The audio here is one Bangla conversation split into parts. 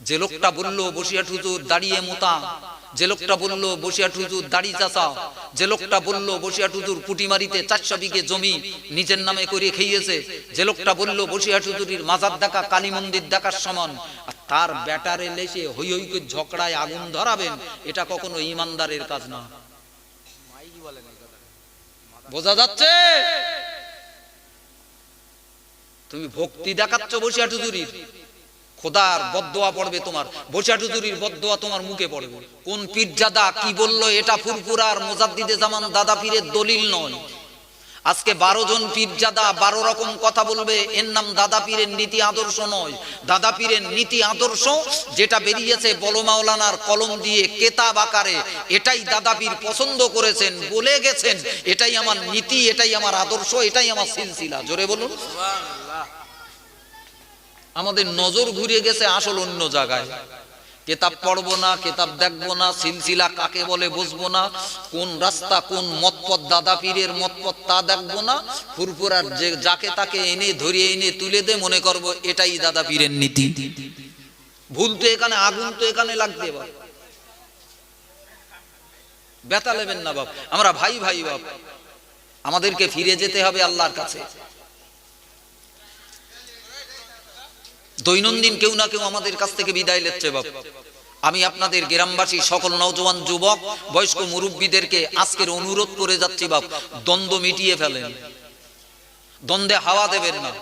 যে লোকটা বলল, বসিয়া হুজুর দাঁড়িয়ে মোতা। যে লোকটা বলল, বসিয়া হুজুর দাড়ি চাষা যে লোকটা বলল, বসিয়া হুজুর পুটিমারিতে চারশো বিঘে জমি নিজের নামে করে খেয়েছে। যে লোকটা বলল, বসিয়া হুজুরির মাজার দেখা, কালী মন্দির দেখার সমান। আর তার ব্যাটারে লেসে হই হই করে ঝগড়ায় আগুন ধরাবেন, এটা কখনো ইমানদারের কাজ না। বোঝা যাচ্ছে? তুমি ভক্তি দেখাচ্ছ বসিয়া টুজুরির খোদার বদদোয়া পড়বে তোমার। বসিয়া টুজুরির বদদোয়া তোমার মুখে পড়বে। কোন পীরজাদা কি বলল, এটা ফুরফুরার মোজাদ্দিদে জামান দাদা পীরের দলিল নয়। আজকে বারো জন পীরজাদা বারো রকম কথা বলবে, এর নাম দাদা পীরের নীতি আদর্শ নয়। দাদা পীরের নীতি আদর্শ যেটা বেরিয়েছে বলমাওলানার কলম দিয়ে কেতাব আকারে, এটাই দাদা পীর পছন্দ করেছেন, বলে গেছেন। এটাই আমার নীতি, এটাই আমার আদর্শ, এটাই আমার সিলসিলা। জোরে বলুন। আমাদের নজর ঘুরে গেছে আসল অন্য জায়গায়। কেতাব পড়ব না, কেতাব দেখব না, সিলসিলা কাকে বলে বসবো না, কোন রাস্তা, কোন মতপথ দাদা পীরের মতপথ তা দেখব না, ফুরফুরার যে যাকে তাকে এনে, ধরিয়ে এনে তুলে দে মনে করব এটাই দাদা পীরের নীতি। ভুল তো এখানে, আগুন তো এখানে লাগবে বাপ। বেতা নেবেন না বাপ, আমরা ভাই ভাই বাপ। আমাদেরকে ফিরে যেতে হবে আল্লাহর কাছে। দৈনন্দিন কেউ না কেউ আমাদের কাছ থেকে বিদায় নিচ্ছে, বাপ। আমি আপনাদের গ্রামবাসী, সকল নওজওয়ান যুবক, বয়স্ক মুরব্বীদেরকে আজকের অনুরোধ করে যাচ্ছি, বাপ। দ্বন্দ্ব মিটিয়ে ফেলেন। দ্বন্দ্বে হাওয়া দেবেন না।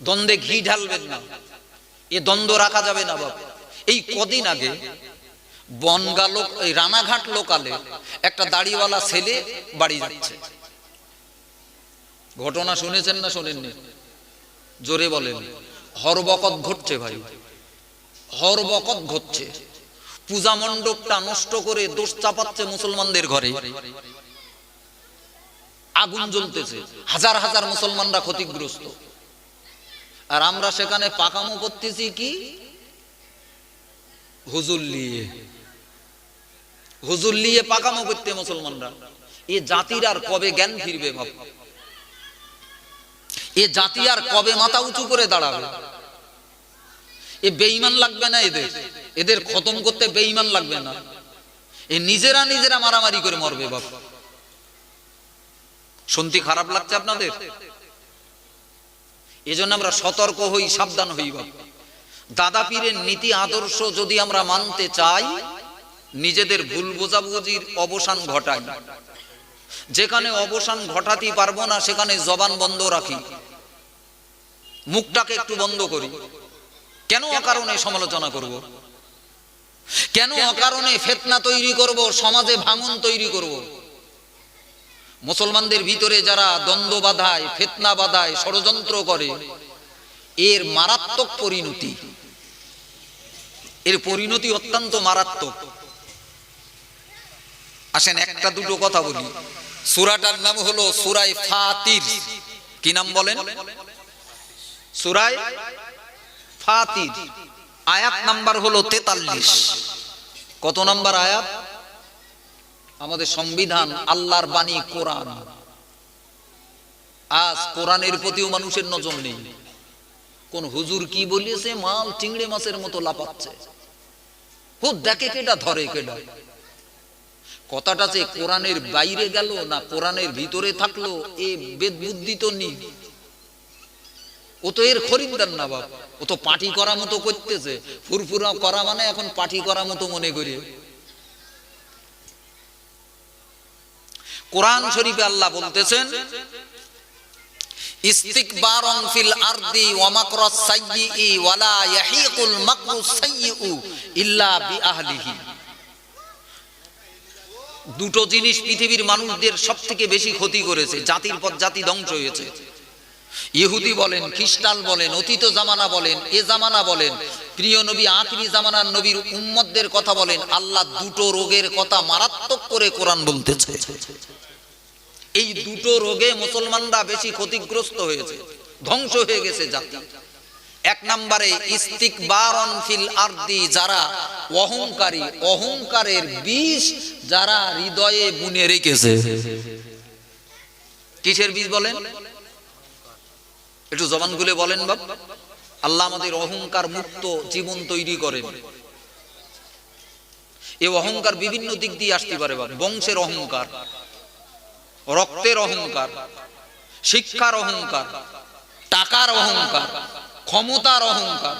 দ্বন্দ্বে ঘি ঢালবেন না। এ দ্বন্দ্ব রাখা যাবে না, বাপ। এই কদিন আগে বনগা লোক, এই রানাঘাট লোকালে একটা দাড়িওয়ালা ছেলে বাড়ি যাচ্ছে। ঘটনা শুনেছেন না শোনেননি? জোরে বলেন। হরবকত ঘটছে ভাই। হরবকত ঘটছে। পূজা মণ্ডপটা নষ্ট করে দোষ চাপাচ্ছে মুসলমানদের ঘরে। আগুন জ্বলতেছে। হাজার হাজার মুসলমানরা ক্ষতিগ্রস্ত। আর আমরা সেখানে পাকামো করতেছি কি? হুজুর লিয়ে হুজুর লিয়ে পাকামো করতে মুসলমানরা। এ জাতির আর কবে জ্ঞান ফিরবে ভাব? এ জাতি আর কবে মাথা উঁচু করে দাঁড়াবে? এ বেইমান লাগবে না এদের? এদের খতম করতে বেইমান লাগবে না। এ নিজেরা নিজেরা মারামারি করে মরবে বাপ। শুনতে খারাপ লাগছে আপনাদের? এজন্য আমরা সতর্ক হই, সাবধান হই বাপ। দাদা পীরের নীতি আদর্শ যদি আমরা মানতে চাই, নিজেদের ভুল বোঝাবুঝির অবসান ঘটাই। যেখানে অবসান ঘটাতে পারব না, সেখানে জবান বন্ধ রাখি। মুখটাকে একটু বন্ধ করি। কেন অকারণে সমালোচনা করব। কেন অকারণে ফেতনা তৈরি করব? সমাজে ভাঙন তৈরি করব। মুসলমানদের ভিতরে যারা দ্বন্দ্ব বাধায়, ফেতনা বাধায় ষড়যন্ত্র করে, এর মারাত্মক পরিণতি। এর পরিণতি অত্যন্ত মারাত্মক। আসেন একটা দুটো কথা বলি। সুরাটার নাম হলো সুরাই ফাতির। কি নাম বলেন? ফাতির আয়াত নাম্বার হলো তেতাল্লিশ। কত নাম্বার আয়াত? আমাদের সংবিধান, আল্লাহর বাণী, কোরআন। আজ কোরআনের প্রতিও মানুষের নজর নেই। কোন হুজুর কি বলিয়েছে? মাল চিংড়ি মাছের মতো লাপাচ্ছে হু দেখে কেটা ধরে কেটা কথাটা যে কোরআনের বাইরে গেল না কোরআনের ভিতরে থাকল, এ বেদ বুদ্ধি তো নেই। ও তো এর খরিদ্দার না বাপ। ও তো পাটি করা মতো করতেছে। ফুরফুরা করা মানে এখন পাটি করা মতো মনে করি। কোরআন শরীফে আল্লাহ বলতেছেন, ইস্তিকবারন ফিল আরদি ওয়া মাকরাস সাইয়্যি ওয়ালা ইয়াহিকুল মাকরু সাইয়্যু ইল্লা বিআহলিহি। দুটো জিনিস পৃথিবীর মানুষদের সব থেকে বেশি ক্ষতি করেছে। জাতির পর জাতি ধ্বংস হয়েছে। ইহুদি বলেন, খ্রিস্টান বলেন, অতীত জামানা বলেন, এ জামানা বলেন, প্রিয় নবী আখিরি জামানার নবীর উম্মতদের কথা বলেন, আল্লাহ দুটো রোগের কথা মারাত্মক করে কোরআন বলতেছে। এই দুটো রোগে মুসলমানরা বেশি ক্ষতিগ্রস্ত হয়েছে, ধ্বংস হয়ে গেছে জাতি। এক নম্বরে, ইস্তিকবারন ফিল আরদি, যারা অহংকারী, অহংকারের বিষ যারা হৃদয়ে বুনে রেখেছে। কিসের বীজ বলেন? একটু জবান গুলে বলেন বাপ। আল্লাহ আমাদের অহংকার মুক্ত জীবন তৈরি করেন। এই অহংকার বিভিন্ন দিক দিয়ে আসতে পারে বাবা। বংশের অহংকার, রক্তের অহংকার, শিক্ষার অহংকার, টাকার অহংকার, ক্ষমতার অহংকার।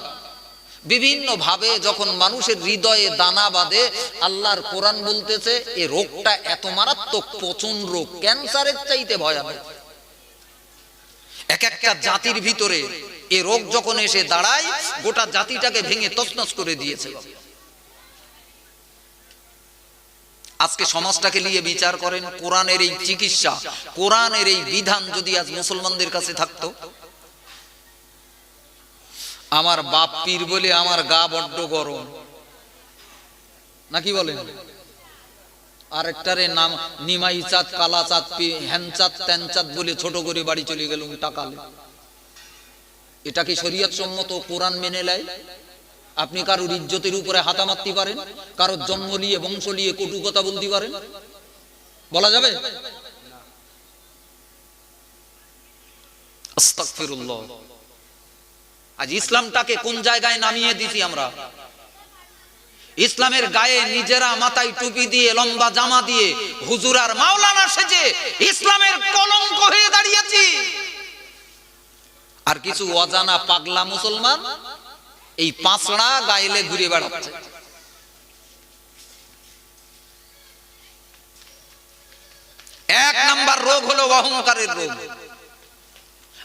বিভিন্ন ভাবে যখন মানুষের হৃদয়ে দানা বাঁধে, আল্লাহর কোরআন বলতেছে, এ রোগটা এত মারাত্মক পচন রোগ ক্যান্সারের চাইতে ভয়ানক। এক একটা জাতির ভিতরে এ রোগ যখন এসে দাঁড়ায়, গোটা জাতিটাকে ভেঙে তছনছ করে দিয়েছে আজকে সমাজটাকে নিয়ে বিচার করেন, কোরআনের এই চিকিৎসা, কোরআনের এই বিধান যদি আজ মুসলমানদের কাছে থাকতো। আমার বাপ পীর বলে আমার গা বড্ড গরম। নাকি বলেন? আরেকটারে নাম নিমাই চাঁদ কালা চাঁদ হ্যান চাঁদ ত্যান চাঁদ বলে ছোট করে বাড়ি চলে গেলুম টাকালে এটা কি শরীয়ত সম্মত কোরআন মেনে নেয়? আপনি কারোর ইজ্জতের উপরে হাতা মারতে পারেন? কারোর জন্ম নিয়ে, বংশ নিয়ে কটু কথা বলতে পারেন? বলা যাবে? আজ ইসলামটাকে কোন জায়গায় নামিয়ে দিছি আমরা? ইসলামের গায়ে নিজেরা মাথায় টুপি দিয়ে, লম্বা জামা দিয়ে হুজুর আর মাওলানা সেজে ইসলামের কলঙ্ক হয়ে দাঁড়িয়েছি। আর কিছু অজানা পাগলা মুসলমান এই পাঁচড়া গাইলে ঘুরে বেড়াচ্ছে। এক নাম্বার রোগ হলো অহংকারের রোগ।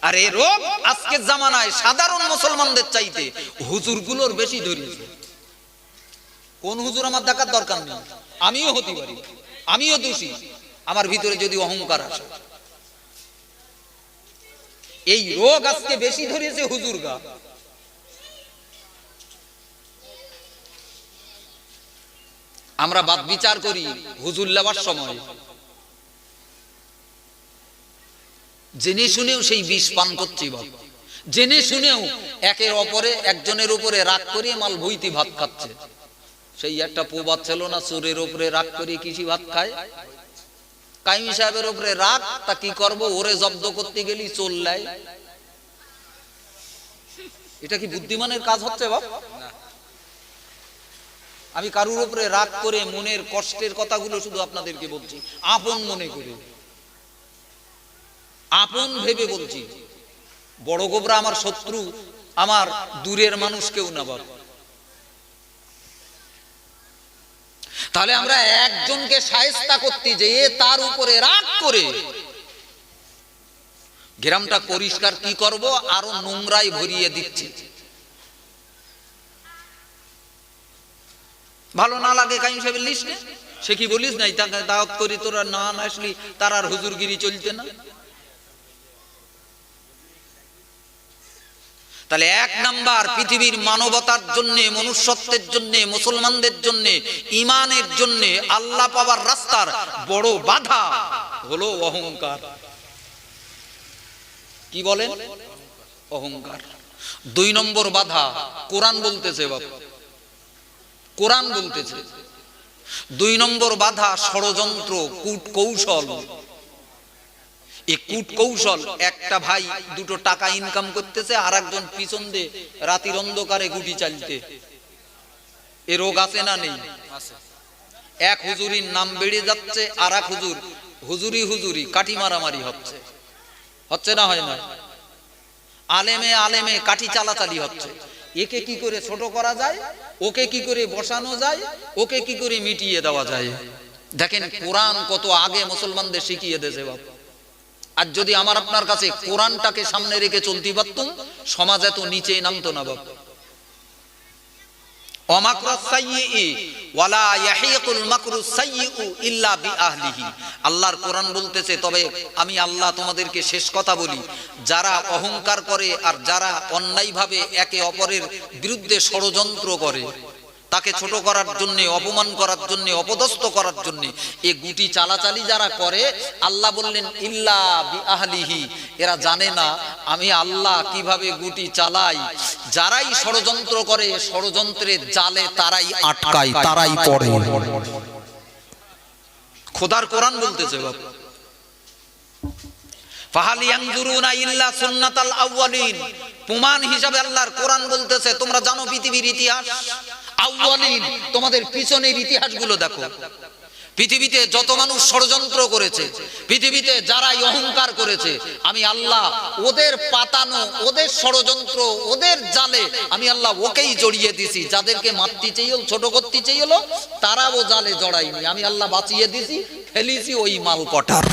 আর এই রোগ আজকের জামানায় সাধারণ মুসলমানদের চাইতে হুজুরগুলোর বেশি ধরিয়েছে। কোন হুজুর আমার দেখার দরকার নেই? আমিও হতে পারি। আমিও দোষী। আমার ভিতরে যদি অহংকার আসে। এই রোগ আজকে বেশি ধরিয়েছে হুজুর গা। আমরা বাদ বিচার করি হুজুর লেবার সময়। জেনে শুনেও সেই বিষ পান করছি বাপ। জেনে শুনেও একের অপরে একজনের উপরে রাগ করিয়ে মাল ভুইতি ভাত খাচ্ছে। সেই একটা প্রবাদ ছিল না চোরের উপরে রাগ করিয়ে কৃষি ভাত খায়। কাইমি সাহেবের উপরে রাগ, তা কি করব? ওরে জব্দ করতে গেলি, চললাই। এটা কি বুদ্ধিমানের কাজ হচ্ছে, বাপ? আমি কারুর উপরে রাগ করে মনের কষ্টের কথাগুলো শুধু আপনাদেরকে বলছি। আপন মনে করে। আপন ভেবে বলছি। বড় গোবরা আমার শত্রু, আমার দূরের মানুষ কেউ না বাবা তাহলে আমরা একজনকে সায়স্তা করতে যেয়ে তার উপরে রাগ করে গ্রামটা পরিষ্কার কি করব? আরও নোংরাই ভরিয়ে দিচ্ছি। ভালো না লাগে কাইম সাহেবের লিস্ট? সে কি বলিস নাই? তাকে দাওয়াত করি তোরা না না আসলি তার আর হুজুরগিরি চলতে না। তাহলে এক নাম্বার, পৃথিবীর মানবতার জন্য, মনুষ্যত্বের জন্য, মুসলমানদের জন্য ইমানের জন্য আল্লাহ পাওয়ার রাস্তার বড় বাধা হলো অহংকার। কি বলেন? অহংকার। দুই নম্বর বাধা, কোরআন বলতেছে বাবা কোরআন বলতেছে। দুই নম্বর বাধা, ষড়যন্ত্র কূট কৌশল এই কূট কৌশল, একটা ভাই দুটো টাকা ইনকাম করতেছে আর একজন পিছন দিয়ে রাতির অন্ধকারে গুটি চালতে। এ রোগ আছে না নেই? এক হুজুরির নাম বেড়ে যাচ্ছে আর এক হুজুর হুজুরি হুজুরি কাঠি মারামারি হচ্ছে। হচ্ছে না হয় না? আলেমে আলেমে কাঠি চালাচালি হচ্ছে। একে কি করে ছোট করা যায়? ওকে কি করে বসানো যায়? ওকে কি করে মিটিয়ে দেওয়া যায়? দেখেন, কোরআন কত আগে মুসলমানদের শিখিয়ে দিয়েছে বাবা আর যদি আমার আপনার কাছে কোরআনটাকে সামনে রেখে চলতে পারতুম, সমাজ এত নিচে নামতো না বাবা আল্লাহর কোরআন বলতেছে, তবে আমি আল্লাহ তোমাদেরকে শেষ কথা বলি। যারা অহংকার করে আর যারা অন্যায়ভাবে একে অপরের বিরুদ্ধে ষড়যন্ত্র করে তাকে ছোট করার জন্য অপমান করার জন্য অপদস্থ করার জন্য এ গুটি চালাচালি যারা করে আল্লাহ বললেন ইল্লা বিআহলিহি। এরা জানে না আমি আল্লাহ কীভাবে গুটি চালাই? যারাই ষড়যন্ত্র করে ষড়যন্ত্রের জালে তারাই আটকায় তারাই পড়ে। খোদার কোরআন বলতেছে বাবা প্রমাণ হিসাবে আল্লাহর কোরআন বলতেছে, তোমরা জানো পৃথিবীর ইতিহাস? তোমাদের পিছনের ইতিহাসগুলো পৃথিবীতে যত মানুষ ষড়যন্ত্র করেছে, পৃথিবীতে যারাই অহংকার করেছে, আমি আল্লাহ, ওদের পাতানো, ওদের ষড়যন্ত্র, ওদের জালে আমি আল্লাহ ওকেই জড়িয়ে দিছি। যাদেরকে মারতে চাইল ছোট করতে চাইল তারাও জালে জড়াইনি আমি আল্লাহ বাঁচিয়ে দিছি, ফেলিছি ওই মাল কটার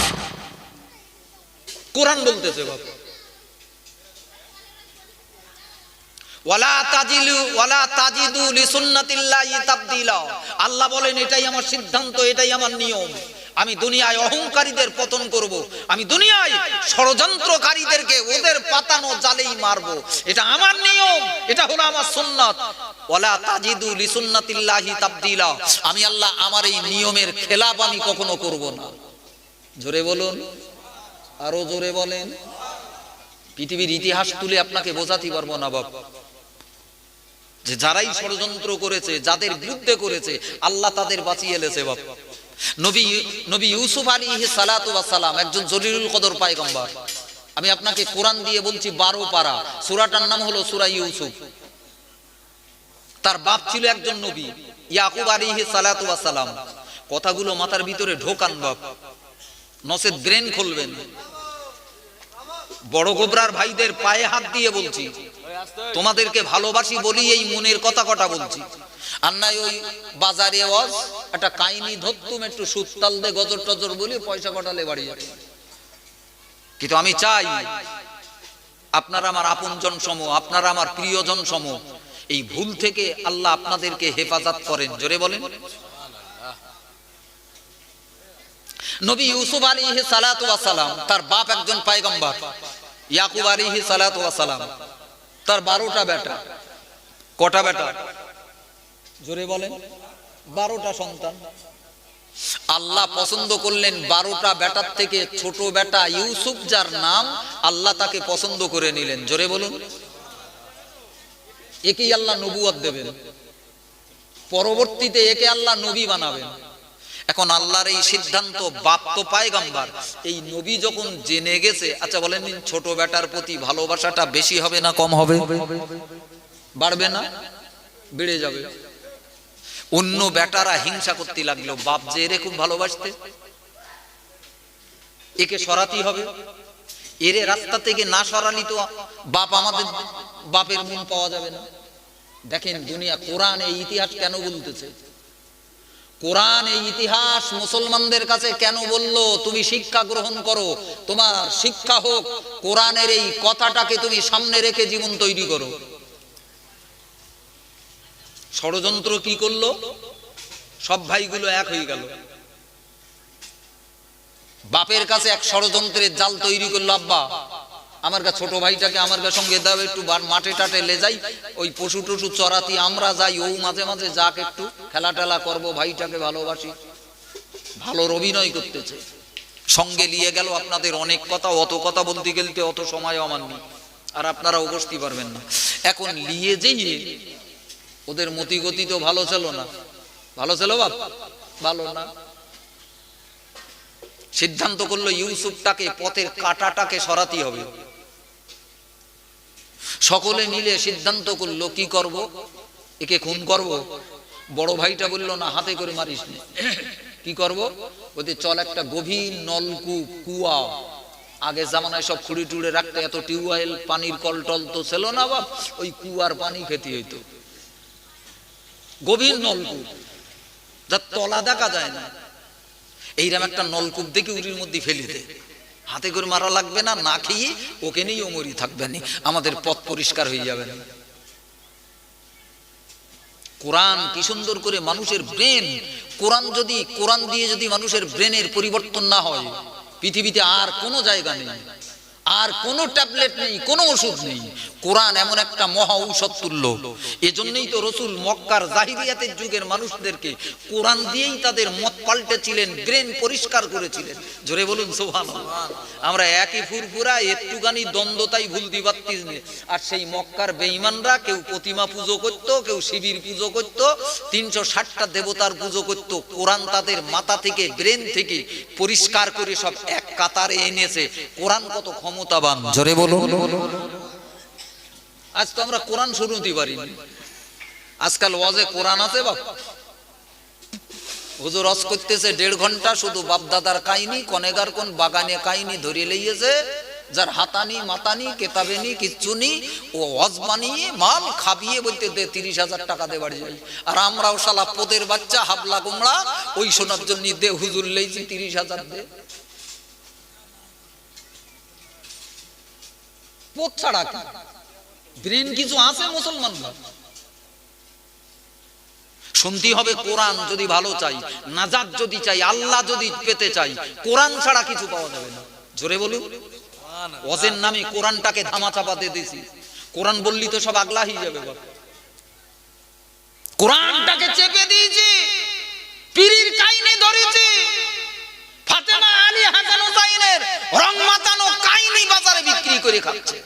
কোরআন বলতেছে তাবদীলা। আল্লাহ বলেন, এটাই আমার সিদ্ধান্ত, এটাই আমার নিয়ম। আমি দুনিয়ায় অহংকারীদের পতন করব। আমি দুনিয়ায় ষড়যন্ত্রকারীদেরকে ওদের পাতানো জালেই মারব। এটা আমার নিয়ম, এটা হলো আমার সুন্নাত। ওয়ালা তাজিদু লিসুন্নাতিল্লাহি তাবদীলা। আমি আল্লাহ, আমার এই নিয়মের খেলাপ আমি কখনো করব না। জোরে বলুন। আরও জোরে বলেন। পৃথিবীর ইতিহাস তুলে আপনাকে বোঝাতে পারব না বাবা যে যারাই ষড়যন্ত্র করেছে, যাদের বিরুদ্ধে করেছে, আল্লাহ তাদের বাঁচিয়ে এলেছে বাপ। নবী নবী ইউসুফ আলী সালাতু একজন জলিলুল কদর পায়গম্বর। আমি আপনাকে কোরআন দিয়ে বলছি বারো পারা। সুরাটার নাম হলো সুরা ইউসুফ। তার বাপ ছিল একজন নবী, ইয়াকুব আলী সালাতু কথাগুলো মাথার ভিতরে ঢোকান, বাপ। নসেদ ব্রেন খুলবেন। বড় গোবরার ভাইদের পায়ে হাত দিয়ে বলছি, তোমাদেরকে ভালোবাসি বলি এই মনের কথা কটা বলছি। ওই বাজারে একটা কাহিনী সুতাল গজর টজর পয়সা কটালে বাড়ি যাবে। কিন্তু আমি চাই, আপনারা আমার আপনজন সম, আপনারা আমার প্রিয়জন সম, এই ভুল থেকে আল্লাহ আপনাদেরকে হেফাজত করেন। জোরে বলেন। নবী ইউসুফ আলাইহি সালাতু সালাম তার বাপ একজন পয়গম্বর ইয়াকুব আলাইহি সালাতু সালাম তার 12টা বেটা। কটা বেটা? জোরে বলেন। 12টা সন্তান। আল্লাহ পছন্দ করলেন 12টা বেটার থেকে ছোট বেটা ইউসুফ, যার নাম আল্লাহ তাকে পছন্দ করে নিলেন। জোরে বলুন। একেই আল্লাহ নবুয়ত দেবেন। পরবর্তীতে একে আল্লাহ নবী বানাবেন। এখন আল্লাহর এই সিদ্ধান্ত, বাপ তো পায়গাম্বার। এই নবী যখন জেনে গেছে আচ্ছা বলেন ছোট বেটার প্রতি ভালোবাসাটা বেশি হবে না কম হবে? বাড়বে না? বেড়ে যাবে। অন্য বেটারা হিংসা করতে লাগল, বাপ যে এরে খুব ভালোবাসতে। একে সরাতেই হবে। এরে রাস্তা থেকে না সরালি তো বাপ আমাদের, বাপের মন পাওয়া যাবে না। দেখেন দুনিয়া, কোরআন এই ইতিহাস কেন বলতেছে? কোরআন এই ইতিহাস মুসলমানদের কাছে কেন বলল? তুমি শিক্ষা গ্রহণ করো। তোমার শিক্ষা হোক, কোরআনের এই কথাটাকে তুমি সামনে রেখে জীবন তৈরি করো। ষড়যন্ত্র কি করল? সব ভাইগুলো এক হয়ে গেল। বাপের কাছে এক ষড়যন্ত্রের জাল তৈরি করল, আব্বা। আমার কাছে ছোট ভাইটাকে আমার কাছে সঙ্গে দাও, একটু মাঠে টাটে লে যাই। ওই পশু টসু চড়াতি আমরা যাই, ও মাঝে মাঝে যাক একটু। খেলা টেলা করব, ভাইটাকে ভালোবাসি। ভালোর অভিনয় করতেছে। সঙ্গে নিয়ে গেল আপনাদের অনেক কথা, অত কথা বলতে গেলতে অত সময় আমার নেই। আর আপনারা বসতে পারবেন না। এখন নিয়ে যেয়ে ওদের মতিগতি তো ভালো ছিল না। ভালো ছিল বাপ? ভালো না। সিদ্ধান্ত করল ইউসুফটাকে পথের কাটাটাকে সরাতে হবে। সকলে মিলে সিদ্ধান্ত করল, কি করব? একে খুন করব? বড় ভাইটা বলল, না, হাতে করে মারিস নে। কি করব? ওদের চল একটা গভীর নলকূপ, কুয়া। আগে জামানায় সব খুঁড়ি টুড়ে রাখতে এত টিউবওয়েল, পানির কল টল তো ছিল না বাপ, ওই কুয়ার পানি খেতে হইতো। গভীর নলকূপ, যার তলা দেখা যায় না। এইরকম একটা নলকূপ দেখে উরির মধ্যে ফেলে দে হাতে করে মারা লাগবে না না খেয়ে ওকে নিয়ে ওমরি থাকবে না আমাদের পথ পরিষ্কার হয়ে যাবে। না কোরআন কি সুন্দর করে মানুষের ব্রেন, কোরআন যদি, কোরআন দিয়ে যদি মানুষের ব্রেনের পরিবর্তন না হয়, পৃথিবীতে আর কোনো জায়গা নেই, আর কোনো ট্যাবলেট নেই, কোনো ওষুধ নেই। কোরআন এমন একটা মহা ঔষধ তুল্য। এজন্যই তো রসুল মক্কার জাহিরিয়াতের যুগের মানুষদেরকে কোরআন দিয়েই তাদের মত পাল্টেছিলেন ব্রেন পরিষ্কার করেছিলেন। জোরে বলুন সোহান আমরা একই ফুরফুরা, একটুখানি দ্বন্দ্বতাই ভুলতে পারতিস নে। আর সেই মক্কার বেঈমানরা কেউ প্রতিমা পুজো করত, কেউ শিবির পুজো করত, তিনশো ষাটটা দেবতার পুজো করত। কোরআন তাদের মাথা থেকে, ব্রেন থেকে পরিষ্কার করে সব এক কাতারে এনেছে। কোরআন কত ক্ষমতাবান। জোরে বলুন। আজ তো আমরা কোরআন শুনতে পারিনি। আজকাল ওয়াজে কোরআন আছে বাপ। হুজুর রস করতেছে দেড় ঘণ্টা, শুধু বাপদাদার কাহিনী কনেগার কোন বাগানে কাহিনী ধরে লইয়েছে। যার হাতানি, মাতানি, কেতাবেনি কিচ্ছু নি ও ওয়াজ বানিয়ে মাল খাবিয়ে বলতে দে, তিরিশ হাজার টাকা দে বাড়ি যাই। আর আমরাও শালা পোদের বাচ্চা, হাবলা কুমড়া, ওই শোনার জন্য দে, হুজুর লেইছি তিরিশ হাজার দে। পোত ছাড়া কি? ব্রেন কিছু আছে মুসলমান শুনতে হবে কোরআন যদি ভালো চাই নাজাদ যদি চাই, আল্লাহ যদি পেতে চাই, কোরআন ছাড়া কিছু পাওয়া যাবে না। জোরে বলুন। ওজের নামে কোরআনটাকে ধামা চাপা দিয়ে দিয়েছি। কোরআন বললি তো সব আগলা হয়ে যাবে বাবা কোরআনটাকে চেপে দিয়েছি, পীরির কাইনে ধরেছি। ফাতেমা আলী হাসান হুসাইনের রং মাতানো কাইনি বাজারে বিক্রি করে খাচ্ছে।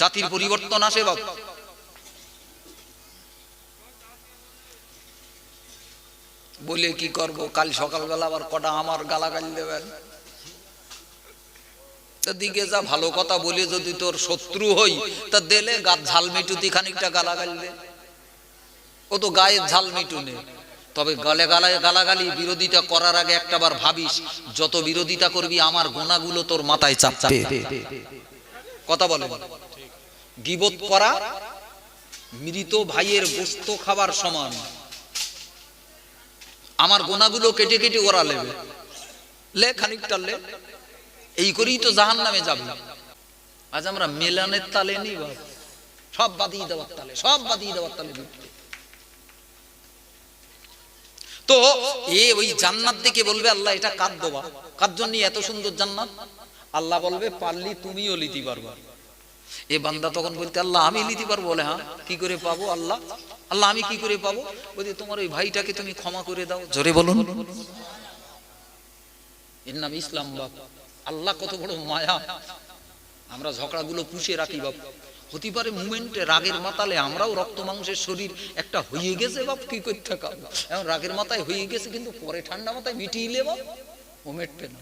জাতির পরিবর্তন আসে বাবা বলে কি করব? কাল সকালবেলা আবার কটা আমার গালাগাল দেবেন? দিকে যা ভালো কথা বলে যদি তোর শত্রু হই, তা দেলে গাত ঝাল মিটুতি খানিকটা গালাগাল দে। ও তো গায়ের ঝাল মিটু নে তবে গালে গালায় গালাগালি বিরোধিতা করার আগে একটাবার ভাবিস, যত বিরোধিতা করবি আমার গোনাগুলো তোর মাথায় চাপ চাপবে। কথা বলে গিবত করা, মৃত ভাইয়ের গোস্ত খাবার সমান। আমার গোনাগুলো কেটে কেটে ওরা লেবে লে, খানিকটা লে। এই করেই তো জাহান নামে যাবে। আজ আমরা মেলানের তালে নি বাপ। সব বাদিয়ে দেওয়ার তালে, সব বাদিয়ে দেওয়ার তালে ঢুকতে তো, এ ওই জান্নাত দেখে বলবে, আল্লাহ, এটা কার দেবা কার জন্য এত সুন্দর জান্নাত? আল্লাহ বলবে, পারলি তুমিও লিতে পারবা। এ বান্দা তখন বলতে, আল্লাহ আমি লিতে পারব? বলে হ্যাঁ কি করে পাবো আল্লাহ? আল্লাহ, আমি কি করে পাবো? বলতে তোমার ওই ভাইটাকে তুমি ক্ষমা করে দাও। জোরে বলুন। এর নাম ইসলাম বাপ। আল্লাহ কত বড় মায়া। আমরা ঝগড়াগুলো পুষে রাখি বাপ। হতে পারে মুমেন্টে রাগের মাতালে আমরাও রক্ত মাংসের শরীর একটা হয়ে গেছে বাপ, কি করতে এখন রাগের মাথায় হয়ে গেছে, কিন্তু পরে ঠান্ডা মাথায় মিটিয়ে বাপ। ও মেটবে না।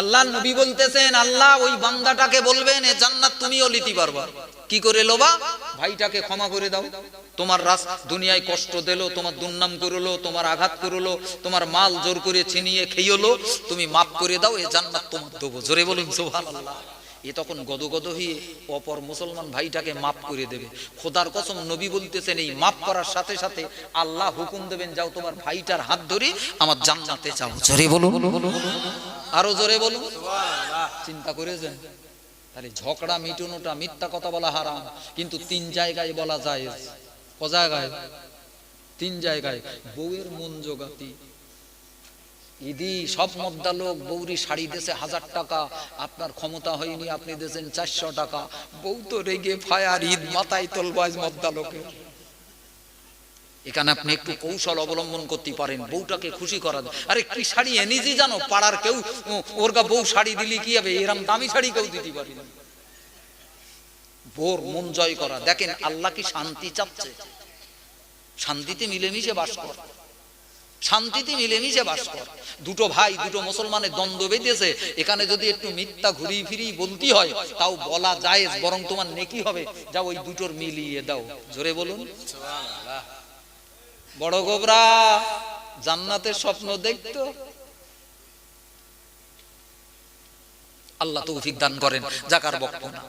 আল্লাহ নবী বলতেছেন, আল্লাহ ওই বান্দাটাকে বলবেন, এ জান্নাত তুমিও লিতে পারবা। কি করে লোবা? ভাইটাকে ক্ষমা করে দাও। তোমার রাস দুনিয়ায় কষ্ট দিল, তোমার দুর্নাম করল, তোমার আঘাত করল, তোমার মাল জোর করে ছিনিয়ে খেয়েলো তুমি মাফ করে দাও, এ জান্নাত তোমার দেবো। জোরে বলুন, সুবহানাল্লাহ। এ তখন গদগদ হয়ে অপর মুসলমান ভাইটাকে মাফ করে দেবে। খোদার কসম, নবী বলতেছেন, এই মাফ করার সাথে সাথে আল্লাহ হুকুম দেবেন, যাও তোমার ভাইটার হাত ধরে আমার জান্নাতে যাও। জোরে বলুন। আরও জোরে বলুন। চিন্তা করেছেন? তাহলে ঝগড়া মিটুনোটা মিথ্যা কথা বলা হারাম। কিন্তু তিন জায়গায় বলা যায় ক জায়গায়? তিন জায়গায়। বউয়ের মন জোগাতি। ইদি সব মদ্দা লোক বৌরি শাড়ি দেশে হাজার টাকা। আপনার ক্ষমতা হয়নি আপনি দেশেন চারশো টাকা। বউ তো রেগে ফায়ার ঈদ মাথায় তোলবাজ মদ্দা লোকের। এখানে আপনি একটু কৌশল অবলম্বন করতে পারেন, বউটাকে খুশি করা। আরে কি শাড়ি এনেছি জানো, পাড়ার কেউ ওর গা বউ শাড়ি দিলি কি হবে? এরম দামি শাড়ি কেউ দিতে পারি বোর মন জয় করা। দেখেন, আল্লাহ কি শান্তি চাচ্ছে? শান্তিতে মিলেমিশে বাস কর। শান্তিতে মিলেমিশে বাস কর। দুটো ভাই, দুটো মুসলমানের দ্বন্দ্ব বেঁধেছে। এখানে যদি একটু মিথ্যা ঘুরিয়ে ফিরিয়ে বলতে হয়, তাও বলা যায় বরং তোমার নেকি হবে। যাও ওই দুটোর মিলিয়ে দাও। জোরে বলুন। বড় গোবরা জান্নাতের স্বপ্ন দেখতো। আল্লাহ তৌফিক দান করেন জাকার বক্ত না।